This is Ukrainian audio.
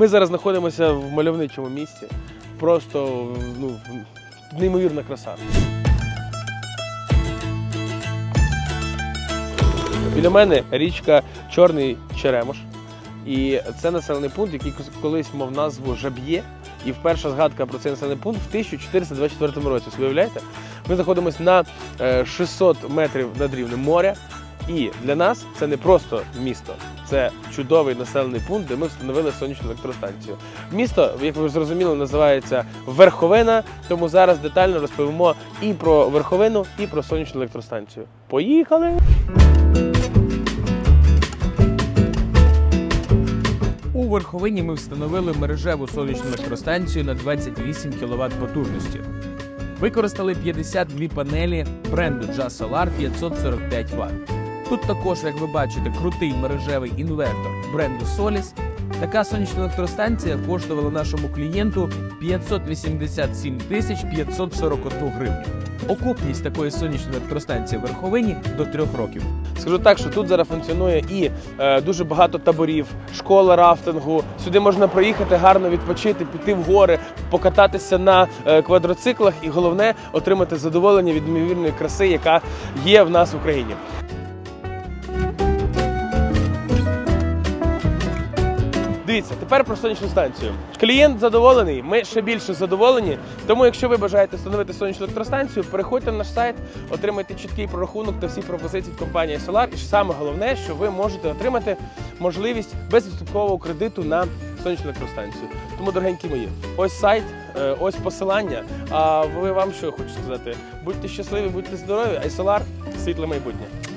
Ми зараз знаходимося в мальовничому місці. Просто ну, неймовірна краса. Біля мене річка Чорний Черемош. І це населений пункт, який колись мав назву Жаб'є. І перша згадка про цей населений пункт в 1424 році. Собі Уявляєте? Ми знаходимося на е, 600 метрів над рівнем моря. І для нас це не просто місто, це чудовий населений пункт, де ми встановили сонячну електростанцію. Місто, як ви зрозуміли, називається Верховина. Тому зараз детально розповімо і про верховину, і про сонячну електростанцію. Поїхали! У верховині ми встановили мережеву сонячну електростанцію на 28 кВт потужності. Використали 52 панелі бренду Just Solar 545 Вт. Тут також, як ви бачите, крутий мережевий інвертор бренду Solis. Така сонячна електростанція коштувала нашому клієнту 587 тисяч 541 гривню. Окупність такої сонячної електростанції в верховині до 3 років. Скажу так, що тут зараз функціонує і е, дуже багато таборів, школа рафтингу. Сюди можна приїхати, гарно відпочити, піти в гори, покататися на е, квадроциклах і головне отримати задоволення від неймовірної краси, яка є в нас в Україні. Дивіться, тепер про сонячну станцію. Клієнт задоволений, ми ще більше задоволені. Тому, якщо ви бажаєте встановити сонячну електростанцію, переходьте на наш сайт, отримайте чіткий прорахунок та всі пропозиції від компанії Solar. І саме головне, що ви можете отримати можливість безвідсоткового кредиту на сонячну електростанцію. Тому, дорогенькі мої, ось сайт, е, ось посилання. А ви вам що хочу сказати? Будьте щасливі, будьте здорові, а Solar – світле майбутнє.